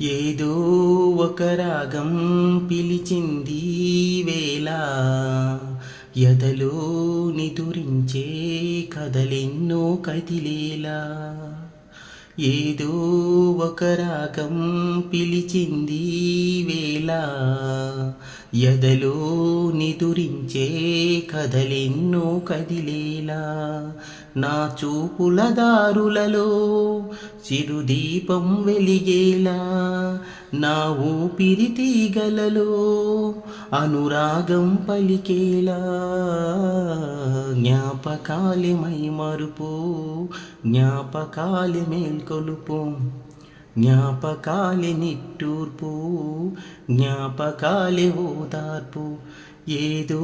ఏదో ఒక రాగం పిలిచింది వేళ. ఎదలో నిదురించే కదలెన్నో కదిలేలా ఏదో ఒక రాగం పిలిచింది వేళ. ఎదలో నిదురించే కదలెన్నో కదిలేలా. నా చూపుల దారులలో చిరుదీపం వెలిగేలా. నా ఊపిరి తీగలలో అనురాగం పలికేలా. జ్ఞాపకాలమై మరుపు జ్ఞాపకాలి మేల్కొలుపు. జ్ఞాపకాలి నిట్టూర్పు జ్ఞాపకాలి ఓదార్పు. ఏదో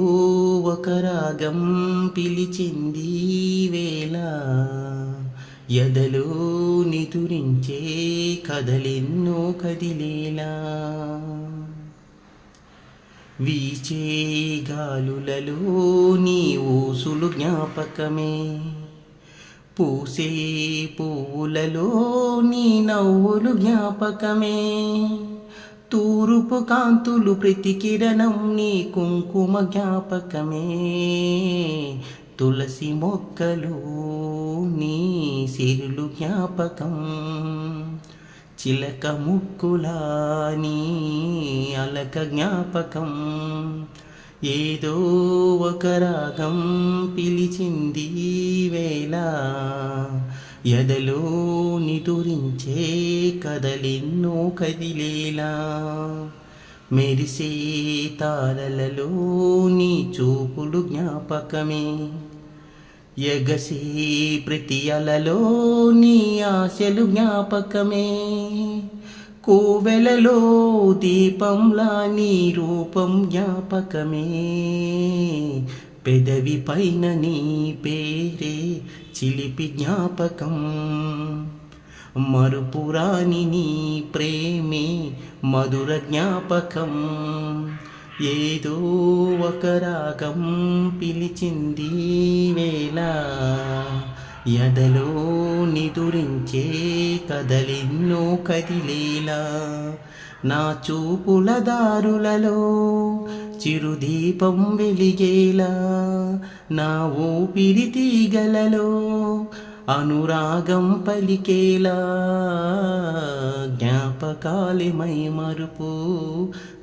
ఒక రాగం పిలిచింది వేళ ఎదలో నిదురించే కదలెన్నో కదిలేలా వీచే గాలులలో నీ ఊసులు జ్ఞాపకమే. పూసే పువ్వులలో నీ నవ్వులు జ్ఞాపకమే. తూరుపు కాంతులు ప్రతి కిరణం నీ కుంకుమ జ్ఞాపకమే. తులసి మొక్కలు నీ సిరులు జ్ఞాపకం. చిలక ముక్కులా నీ అలక జ్ఞాపకం. ఏదో ఒక రాగం పిలిచింది వేళ ఎదలో నిదురించే కదలెన్నో కదిలేలా. మెరిసే తారలలో నీ చూపులు జ్ఞాపకమే. ఎగసే ప్రతి అలలో నీ ఆశలు జ్ఞాపకమే. కోవెలలో దీపంలా నీ రూపం జ్ఞాపకమే. పెదవి పైన నీ పేరే చిలిపి జ్ఞాపకం. మరుపురాని నీ ప్రేమే మధుర జ్ఞాపకం. ఏదో ఒక రాగం పిలిచింది వేళ. ఎదలో నిదురించే కదలిన్నో కదిలేలా నా చూపుల దారులలో చిరుదీపం వెలిగేలా నా ఊపిరి తీగలలో అనురాగం పలికేలా జ్ఞాపకాలి మై మరుపు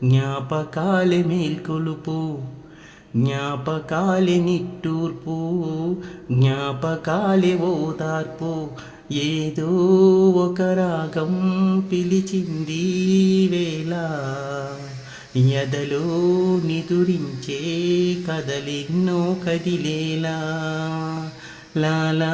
జ్ఞాపకాలి మేల్కొలుపు. జ్ఞాపకాలి నిట్టూర్పు జ్ఞాపకాలి ఓదార్పు ఏదో ఒక రాగం పిలిచింది వేళ. ఎదలో నిదురించే కదలిన్నో కదిలేలా. లాలా